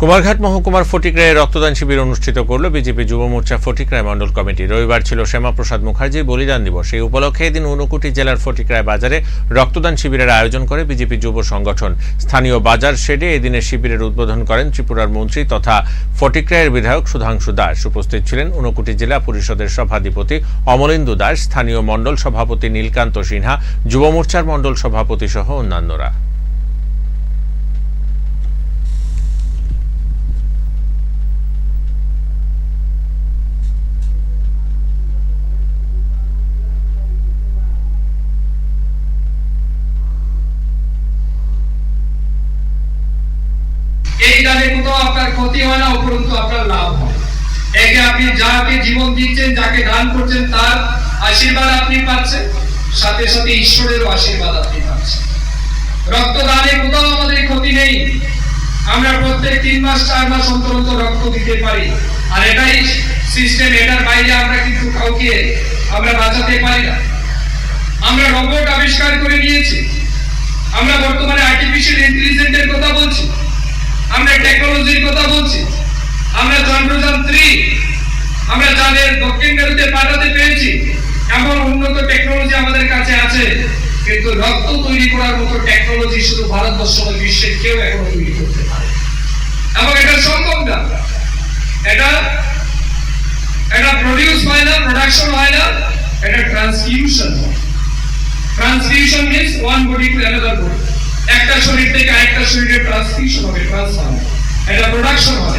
কুমারঘাট মহকুমার ফটিকরায় রক্তদান শিবির অনুষ্ঠিত করল বিজেপি যুব মোর্চা ফটিকরায় মণ্ডল কমিটি। রবিবার ছিল শ্যামাপ্রসাদ মুখার্জির বলিদান দিবস। এই উপলক্ষে এদিন ঊনকোটি জেলার ফটিকরায় বাজারে রক্তদান শিবিরের আয়োজন করে বিজেপি যুব সংগঠন। স্থানীয় বাজার শেডে এদিনের শিবিরের উদ্বোধন করেন ত্রিপুরার মন্ত্রী তথা ফটিকরায়ের বিধায়ক সুধাংশু দাস। উপস্থিত ছিলেন ঊনকোটি জেলা পরিষদের সভাধিপতি অমলেন্দু দাস, স্থানীয় মণ্ডল সভাপতি নীলকান্ত সিনহা, যুব মোর্চার মণ্ডল সভাপতি সহ অন্যান্যরা এই দানে কোথাও আপনার ক্ষতি হয় না, উপরন্তু আপনার লাভ হয়। একে আপনি যাকে জীবন দিচ্ছেন, যাকে দান করছেন, তার আশীর্বাদ আপনি পাচ্ছেন, সাথে সাথে ঈশ্বরেরও আশীর্বাদ আপনি পাচ্ছেন। রক্তদানে কোথাও আমাদের ক্ষতি নেই। আমরা প্রত্যেক তিন মাস, চার মাস অন্তর অন্তর রক্ত দিতে পারি। আর এটাই সিস্টেম এটার বাইরে আমরা কিন্তু কাউকে আমরা বাঁচাতে পারি না। আমরা রোবট আবিষ্কার করে নিয়েছি আমরা বর্তমানে আর্টিফিশিয়াল ইন্টেলিজেন্সের কথা বলছি আমরা কথা বলছি। আমরা চন্দ্রযান থ্রি আমরা চাঁদের দক্ষিণ মেরুতে পাঠাতে পেরেছি, এমন উন্নত টেকনোলজি আমাদের কাছে আছে, কিন্তু রক্ত তৈরি করার মতো টেকনোলজি শুধু ভারতবর্ষ নয়, বিশ্বের কেউ এখনও তৈরি করতে পারে এবং এটা সম্ভব না। এটা এটা প্রডিউস হয় না প্রোডাকশন হয় না, এটা ট্রান্সফিউশন হয়। Transfusion means one body to another body একটা শরীর থেকে আরেকটা শরীরে ট্রান্সফিউশন হবে ট্রান্সফার এটা প্রোডাকশন হবে